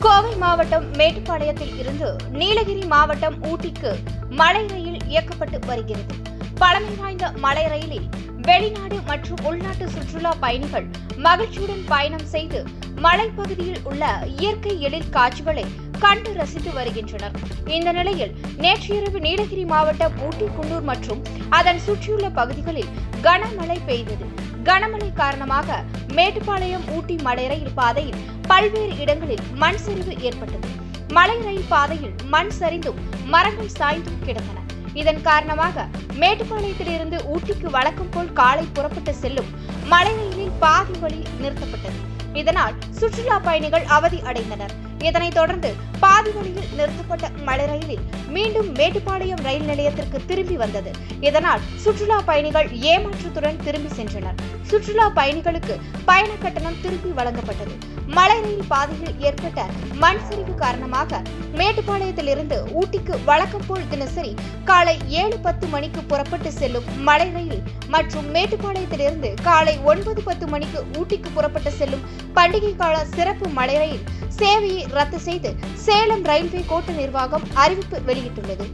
கோவை மாவட்டம் மேட்டுப்பாளையத்தில் இருந்து நீலகிரி மாவட்டம் ஊட்டிக்கு மலை ரயில் இயக்கப்பட்டு வருகிறது. பழமை வாய்ந்த மலை ரயிலில் வெளிநாடு மற்றும் உள்நாட்டு சுற்றுலா பயணிகள் மகிழ்ச்சியுடன் பயணம் செய்து மலைப்பகுதியில் உள்ள இயற்கை எழில் காட்சிகளை கண்டு ரசித்து வருகின்றனர். இந்த நிலையில் நேற்று இரவு நீலகிரி மாவட்டம் ஊட்டி குன்னூர் மற்றும் அதன் சுற்றியுள்ள பகுதிகளில் கனமழை பெய்தது. கனமழை காரணமாக மேட்டுப்பாளையம் ஊட்டி மலை ரயில் பாதையில் பல்வேறு இடங்களில் மண் சரிவு ஏற்பட்டது. மலை ரயில் பாதையில் மண் சரிந்தும் மரங்கள் சாய்ந்தும் கிடந்தன. இதன் காரணமாக மேட்டுப்பாளையத்திலிருந்து ஊட்டிக்கு வழக்கம் போல் காலை புறப்பட்டு செல்லும் மலை ரயிலில் பாதி வழி நிறுத்தப்பட்டது. இதனால் சுற்றுலா பயணிகள் அவதி அடைந்தனர். இதனைத் தொடர்ந்து பாதி வழியில் நிறுத்தப்பட்ட மலை ரயிலில் மீண்டும் மேட்டுப்பாளையம் ரயில் நிலையத்திற்கு திரும்பி வந்தது. இதனால் சுற்றுலா பயணிகள் ஏமாற்றத்துடன் திரும்பி சென்றனர். சுற்றுலா பயணிகளுக்கு பயண கட்டணம் திருப்பி வழங்கப்பட்டது. மலை ரயில் பாதையில் ஏற்பட்ட மண் சரிவு காரணமாக மேட்டுப்பாளையத்திலிருந்து ஊட்டிக்கு வழக்கம் போல் தினசரி காலை ஏழு பத்து மணிக்கு புறப்பட்டு செல்லும் மலை ரயில் மற்றும் மேட்டுப்பாளையத்திலிருந்து காலை ஒன்பது பத்து மணிக்கு ஊட்டிக்கு புறப்பட்டு செல்லும் பண்டிகை கால சிறப்பு மலை ரயில் சேவையை ரத்து செய்து சேலம் ரயில்வே கோட்ட நிர்வாகம் அறிவிப்பு வெளியிட்டுள்ளது.